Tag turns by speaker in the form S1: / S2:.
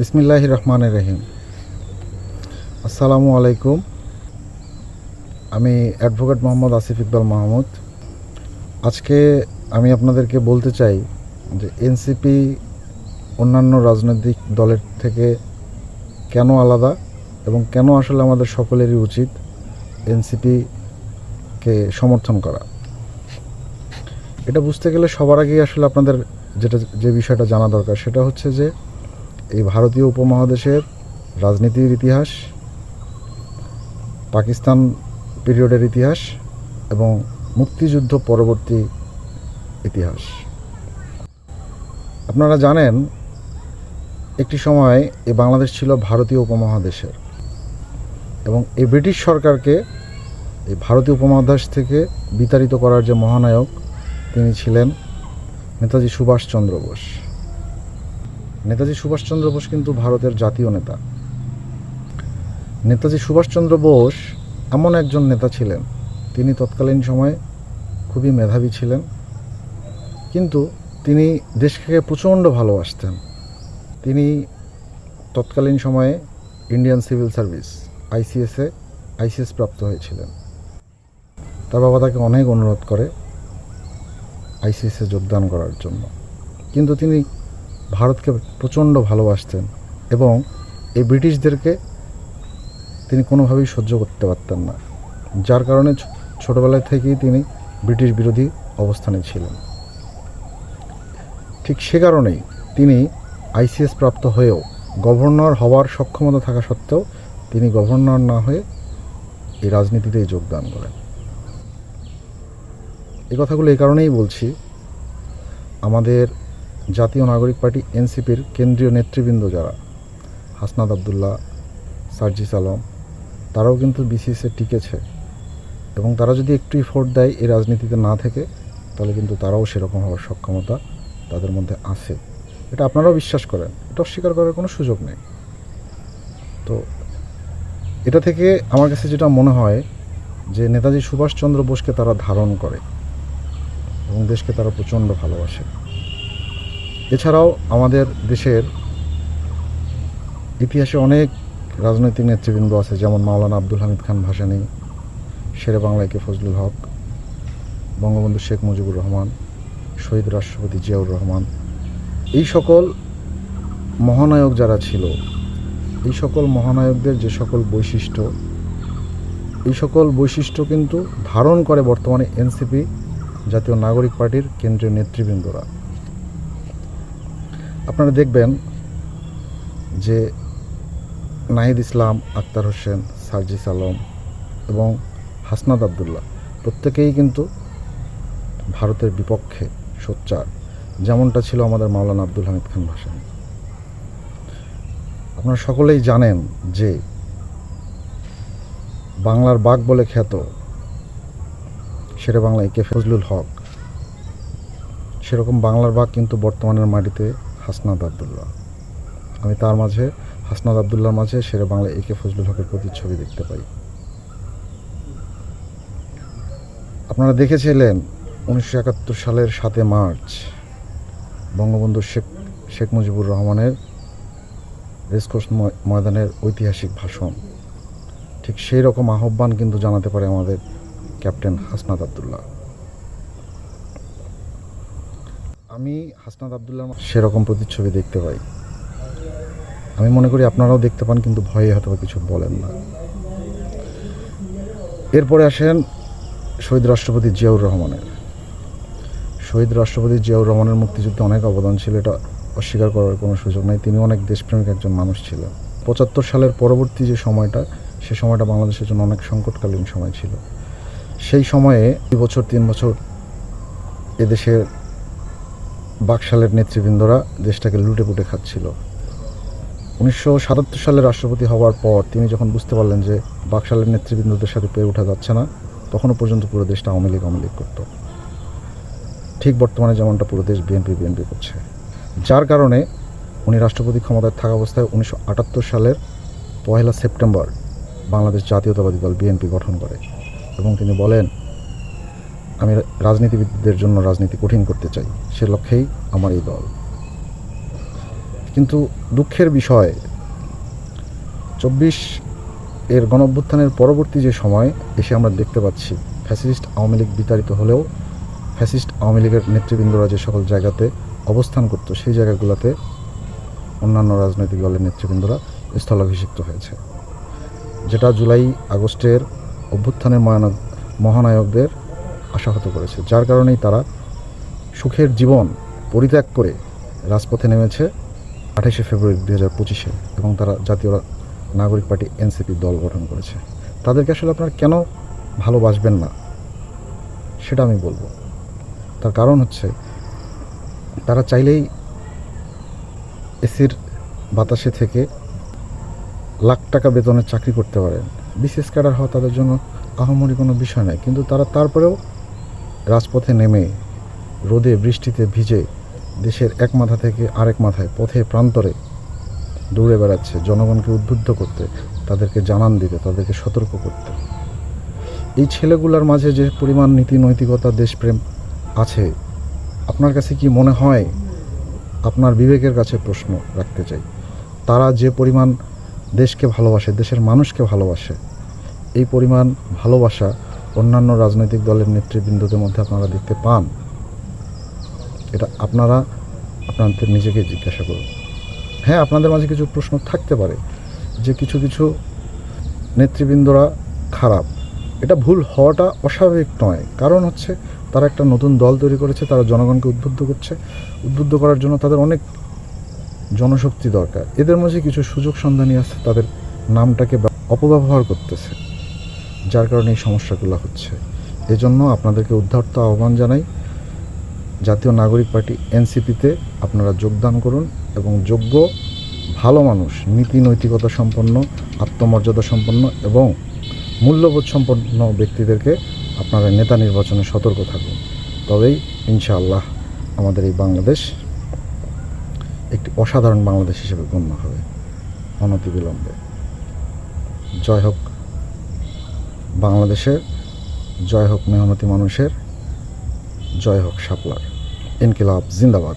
S1: বিসমিল্লাহ রহমান রহিম। আসসালামু আলাইকুম। আমি অ্যাডভোকেট মোহাম্মদ আসিফ ইকবাল মাহমুদ। আজকে আমি আপনাদেরকে বলতে চাই যে এনসিপি অন্যান্য রাজনৈতিক দলের থেকে কেন আলাদা এবং কেন আসলে আমাদের সকলেরই উচিত এনসিপিকে সমর্থন করা? এটা বুঝতে গেলে সবার আগেই আসলে আপনাদের যেটা, যে বিষয়টা জানা দরকার, সেটা হচ্ছে যে এই ভারতীয় উপমহাদেশের রাজনীতির ইতিহাস, পাকিস্তান পিরিয়ডের ইতিহাস এবং মুক্তিযুদ্ধ পরবর্তী ইতিহাস। আপনারা জানেন, একটি সময় এই বাংলাদেশ ছিল ভারতীয় উপমহাদেশের এবং এই ব্রিটিশ সরকারকে এই ভারতীয় উপমহাদেশ থেকে বিতাড়িত করার যে মহানায়ক তিনি ছিলেন নেতাজি সুভাষচন্দ্র বোস। নেতাজি সুভাষচন্দ্র বোস কিন্তু ভারতের জাতীয় নেতা। নেতাজি সুভাষচন্দ্র বোস এমন একজন নেতা ছিলেন, তিনি তৎকালীন সময়ে খুবই মেধাবী ছিলেন, কিন্তু তিনি দেশকে প্রচণ্ড ভালোবাসতেন। তিনি তৎকালীন সময়ে ইন্ডিয়ান সিভিল সার্ভিস আইসিএসে আইসিএস প্রাপ্ত হয়েছিলেন। তার বাবা তাকে অনেক অনুরোধ করে আইসিএসে যোগদান করার জন্য। কিন্তু তিনি ভারতকে প্রচণ্ড ভালোবাসতেন এবং এই ব্রিটিশদেরকে তিনি কোনোভাবেই সহ্য করতে পারতেন না, যার কারণে ছোটবেলা থেকেই তিনি ব্রিটিশ বিরোধী অবস্থানে ছিলেন। ঠিক সে কারণেই তিনি আইসিএস প্রাপ্ত হয়েও গভর্নর হওয়ার সক্ষমতা থাকা সত্ত্বেও তিনি গভর্নর না হয়ে এই রাজনীতিতেই যোগদান করেন। এই কথাগুলো এই কারণেই বলছি, আমাদের জাতীয় নাগরিক পার্টি এনসিপির কেন্দ্রীয় নেতৃবৃন্দ যারা হাসনাদ আবদুল্লাহ, সার্জিস আলম, তারাও কিন্তু বিসিএসে টিকেছে। এবং তারা যদি একটু ফোর্ট দেয় এই রাজনীতিতে না থেকে, তাহলে কিন্তু তারাও সেরকম হওয়ার সক্ষমতা তাদের মধ্যে আছে। এটা আপনারাও বিশ্বাস করেন, এটা অস্বীকার করার কোনো সুযোগ নেই। তো এটা থেকে আমার কাছে যেটা মনে হয়, যে নেতাজি সুভাষচন্দ্র বোসকে তারা ধারণ করে এবং দেশকে তারা প্রচণ্ড ভালোবাসে। এছাড়াও আমাদের দেশের ইতিহাসে অনেক রাজনৈতিক নেতৃবৃন্দ আছে, যেমন মাওলানা আব্দুল হামিদ খান ভাসানী, শেরে বাংলায় কে ফজলুল হক, বঙ্গবন্ধু শেখ মুজিবুর রহমান, শহীদ রাষ্ট্রপতি জিয়াউর রহমান। এই সকল মহানায়ক যারা ছিল, এই সকল মহানায়কদের যে সকল বৈশিষ্ট্য, এই সকল বৈশিষ্ট্য কিন্তু ধারণ করে বর্তমানে এনসিপি জাতীয় নাগরিক পার্টির কেন্দ্রীয় নেতৃবৃন্দরা। আপনারা দেখবেন যে নাহিদ ইসলাম, আক্তার হোসেন, সার্জিস আলম এবং হাসনাদ আবদুল্লাহ প্রত্যেকেই কিন্তু ভারতের বিপক্ষে সোচ্চার। যেমনটা ছিল আমাদের মাওলানা আব্দুল হামিদ খান ভাসানী। আপনারা সকলেই জানেন যে বাংলার বাঘ বলে খ্যাত সেটা বাংলায় কে ফজলুল হক। সেরকম বাংলার বাঘ কিন্তু বর্তমানের মাটিতে হাসনাদ আবদুল্লাহ। আমি তার মাঝে হাসনাদ আবদুল্লাহর মাঝে সেরে বাংলা একে ফজলুল হকের প্রতিচ্ছবি দেখতে পাই। আপনারা দেখেছিলেন উনিশশো একাত্তর সালের সাতে মার্চ বঙ্গবন্ধু শেখ শেখ মুজিবুর রহমানের রেসকোর্স ময়- ময়দানের ঐতিহাসিক ভাষণ। ঠিক সেই রকম আহ্বান কিন্তু জানাতে পারে আমাদের ক্যাপ্টেন হাসনাদ আবদুল্লাহ। আমি হাসনাদ আবদুল্লাহ সেরকম প্রতিচ্ছবি দেখতে পাই। আমি মনে করি আপনারাও দেখতে পান, কিন্তু ভয়ে হয়তো কিছু বলেন না। এরপরে আসেন শহীদ রাষ্ট্রপতি জিয়াউর রহমানের। শহীদ রাষ্ট্রপতি জিয়াউর রহমানের মুক্তিযুদ্ধে অনেক অবদান ছিল, এটা অস্বীকার করার কোনো সুযোগ নেই। তিনি অনেক দেশপ্রেমিক একজন মানুষ ছিলেন। পঁচাত্তর সালের পরবর্তী যে সময়টা, সে সময়টা বাংলাদেশের জন্য অনেক সংকটকালীন সময় ছিল। সেই সময়ে দুই বছর, তিন বছর এদেশের বাকশালের নেতৃবৃন্দরা দেশটাকে লুটে পুটে খাচ্ছিল। উনিশশো সাতাত্তর সালে রাষ্ট্রপতি হওয়ার পর তিনি যখন বুঝতে পারলেন যে বাকশালের নেতৃবৃন্দদের সাথে পেরে ওঠা যাচ্ছে না, তখনও পর্যন্ত পুরো দেশটা আওয়ামী লীগ আওয়ামী করতো। ঠিক বর্তমানে যেমনটা পুরো দেশ বিএনপি বিএনপি করছে। যার কারণে উনি রাষ্ট্রপতি ক্ষমতায় থাকা অবস্থায় উনিশশো আটাত্তর সালের পয়লা সেপ্টেম্বর বাংলাদেশ জাতীয়তাবাদী দল বিএনপি গঠন করে এবং তিনি বলেন আমি রাজনীতিবিদদের জন্য রাজনীতি কঠিন করতে চাই, সে লক্ষ্যেই আমার এই দল। কিন্তু দুঃখের বিষয়, চব্বিশ এর গণঅভ্যুত্থানের পরবর্তী যে সময়, এসে আমরা দেখতে পাচ্ছি, ফ্যাসিস্ট আওয়ামী লীগ বিতাড়িত হলেও ফ্যাসিস্ট আওয়ামী লীগের নেতৃবৃন্দরা যে সকল জায়গাতে অবস্থান করতো, সেই জায়গাগুলোতে অন্যান্য রাজনৈতিক দলের নেতৃবৃন্দরা স্থলাভিষিক্ত হয়েছে। যেটা জুলাই আগস্টের অভ্যুত্থানের মহানা- মহানায়কদের আশাহত করেছে, যার কারণেই তারা সুখের জীবন পরিত্যাগ করে রাজপথে নেমেছে আঠাশে ফেব্রুয়ারি দু হাজার পঁচিশে এবং তারা জাতীয় নাগরিক পার্টি এনসিপি দল গঠন করেছে। তাদেরকে আসলে আপনারা কেন ভালোবাসবেন না? সেটা আমি বলব। তার কারণ হচ্ছে, তারা চাইলেই এসির বাতাসে থেকে লাখ টাকা বেতনের চাকরি করতে পারেন। বিশেষ ক্যাডার হওয়া তাদের জন্য আহামরি কোনো বিষয় নয় কিন্তু তারা তারপরেও রাজপথে নেমে রোদে বৃষ্টিতে ভিজে দেশের এক মাথা থেকে আরেক মাথায় পথে প্রান্তরে দৌড়ে বেড়াচ্ছে, জনগণকে উদ্বুদ্ধ করতে, তাদেরকে জানান দিতে, তাদেরকে সতর্ক করতে। এই ছেলেগুলোর মাঝে যে পরিমাণ নীতি নৈতিকতা, দেশপ্রেম আছে, আপনার কাছে কি মনে হয়? আপনার বিবেকের কাছে প্রশ্ন রাখতে চাই। তারা যে পরিমাণ দেশকে ভালোবাসে, দেশের মানুষকে ভালোবাসে, এই পরিমাণ ভালোবাসা অন্যান্য রাজনৈতিক দলের নেতৃবৃন্দদের মধ্যে আপনারা দেখতে পান। এটা আপনারা আপনাদের নিজেকে জিজ্ঞাসা করুন। হ্যাঁ আপনাদের মাঝে কিছু প্রশ্ন থাকতে পারে যে কিছু কিছু নেতৃবৃন্দরা খারাপ। এটা ভুল হওয়াটা অস্বাভাবিক নয়। কারণ হচ্ছে তারা একটা নতুন দল তৈরি করেছে, তারা জনগণকে উদ্বুদ্ধ করছে। উদ্বুদ্ধ করার জন্য তাদের অনেক জনশক্তি দরকার। এদের মাঝে কিছু সুযোগ সন্ধানী আছে, তাদের নামটাকে অপব্যবহার করতেছে। যার কারণে এই সমস্যাগুলো হচ্ছে। এজন্য আপনাদেরকে উদ্ধার্ত আহ্বান জানাই। জাতীয় নাগরিক পার্টি এনসিপিতে আপনারা যোগদান করুন এবং যোগ্য, ভালো মানুষ, নীতি নৈতিকতা সম্পন্ন, আত্মমর্যাদা সম্পন্ন এবং মূল্যবোধ সম্পন্ন ব্যক্তিদেরকে আপনারা নেতা নির্বাচনে সতর্ক থাকুন। তবেই ইনশাআল্লাহ আমাদের এই বাংলাদেশ একটি অসাধারণ বাংলাদেশ হিসেবে গণ্য হবে। অনতিবিলম্বে। জয় হোক। বাংলাদেশের জয় হোক মেহনতি মানুষের জয় হোক শাপলার। ইনকিলাব জিন্দাবাদ।